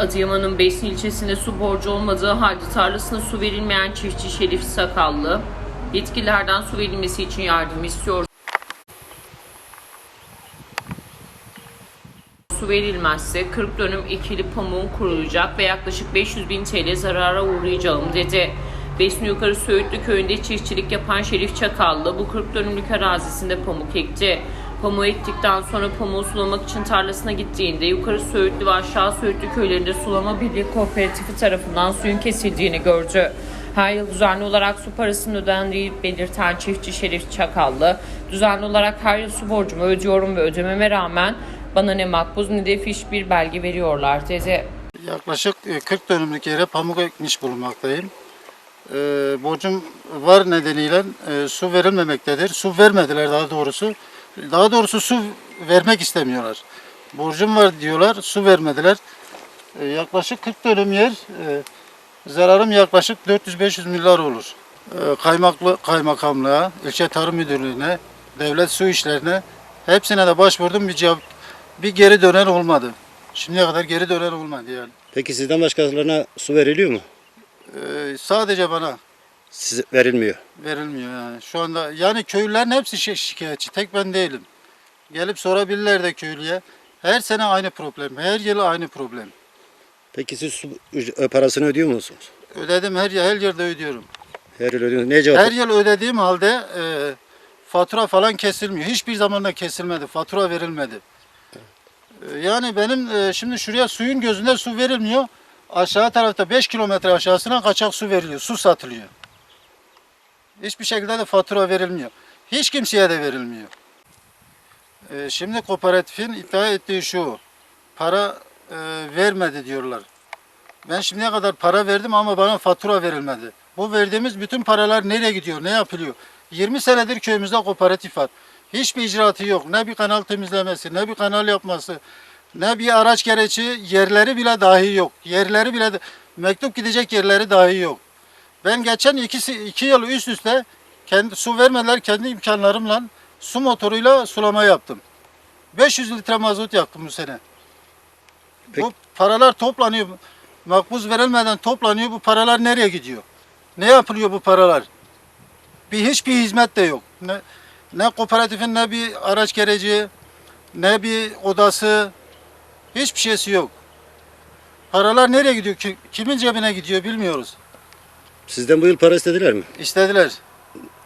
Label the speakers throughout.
Speaker 1: Adıyaman'ın Besni ilçesinde su borcu olmadığı halde tarlasına su verilmeyen çiftçi Şerif Sakallı, yetkililerden su verilmesi için yardım istiyor. Su verilmezse 40 dönüm ekili pamuğun kurulacak ve yaklaşık 500 bin TL zarara uğrayacağım dedi. Besni Yukarı Söğütlü köyünde çiftçilik yapan Şerif Çakallı bu 40 dönümlük arazisinde pamuk ekti. Pamuğu ektikten sonra pamuğu sulamak için tarlasına gittiğinde Yukarı Söğütlü ve Aşağı Söğütlü köylerinde sulama birliği kooperatifi tarafından suyun kesildiğini gördü. Her yıl düzenli olarak su parasının ödendiği belirten çiftçi Şerif Çakallı, düzenli olarak her yıl su borcumu ödüyorum ve ödememe rağmen bana ne makbuz ne de fiş bir belge veriyorlar dedi.
Speaker 2: Yaklaşık e, 40 dönümlük yere pamuk ekmiş bulunmaktayım. E, borcum var nedeniyle e, su verilmemektedir. Su vermediler daha doğrusu. Daha doğrusu su vermek istemiyorlar. Borcum var diyorlar, su vermediler. E, yaklaşık 40 dönüm yer, e, zararım yaklaşık 400-500 milyar olur. E, kaymaklı kaymakamlığa, ilçe tarım müdürlüğüne, devlet su işlerine hepsine de başvurdum bir cevap, bir geri dönen olmadı. Şimdiye kadar geri dönen olmadı yani.
Speaker 3: Peki sizden başkalarına su veriliyor mu?
Speaker 2: Ee, sadece bana
Speaker 3: Size verilmiyor.
Speaker 2: verilmiyor yani. Şu anda yani köylülerin hepsi şi- şikayetçi. Tek ben değilim. Gelip sorabilirler de köylüye. Her sene aynı problem. Her yıl aynı problem.
Speaker 3: Peki siz su üc- parasını ödüyor musunuz?
Speaker 2: Ödedim her yıl, her yılda ödüyorum.
Speaker 3: Her yıl ödüyorsunuz. Ne cevap?
Speaker 2: Her yıl ödediğim halde e, fatura falan kesilmiyor. Hiçbir zaman da kesilmedi. Fatura verilmedi. E, yani benim e, şimdi şuraya suyun gözünde su verilmiyor. Aşağı tarafta 5 kilometre aşağısına kaçak su veriliyor. Su satılıyor. Hiçbir şekilde de fatura verilmiyor. Hiç kimseye de verilmiyor. E, şimdi kooperatifin iddia ettiği şu. Para e, vermedi diyorlar. Ben şimdiye kadar para verdim ama bana fatura verilmedi. Bu verdiğimiz bütün paralar nereye gidiyor, ne yapılıyor? 20 senedir köyümüzde kooperatif var. Hiçbir icraatı yok. Ne bir kanal temizlemesi, ne bir kanal yapması, ne bir araç gereçi, yerleri bile dahi yok. Yerleri bile, mektup gidecek yerleri dahi yok. Ben geçen ikisi, iki yıl üst üste kendi, su vermediler kendi imkanlarımla su motoruyla sulama yaptım. 500 litre mazot yaktım bu sene.
Speaker 3: Peki.
Speaker 2: Bu paralar toplanıyor. Makbuz verilmeden toplanıyor. Bu paralar nereye gidiyor? Ne yapılıyor bu paralar? Bir hiçbir hizmet de yok. Ne, ne kooperatifin ne bir araç gereci, ne bir odası, hiçbir şeysi yok. Paralar nereye gidiyor? Ki- Kimin cebine gidiyor bilmiyoruz.
Speaker 3: Sizden bu yıl para istediler mi?
Speaker 2: İstediler.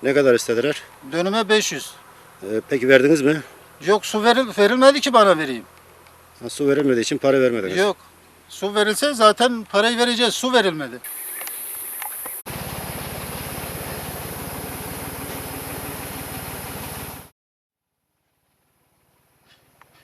Speaker 3: Ne kadar istediler?
Speaker 2: Dönüme 500.
Speaker 3: Ee, peki verdiniz mi?
Speaker 2: Yok su veril, verilmedi ki bana vereyim.
Speaker 3: Ha, su verilmediği için para vermediniz.
Speaker 2: Yok. Su verilse zaten parayı vereceğiz. Su verilmedi.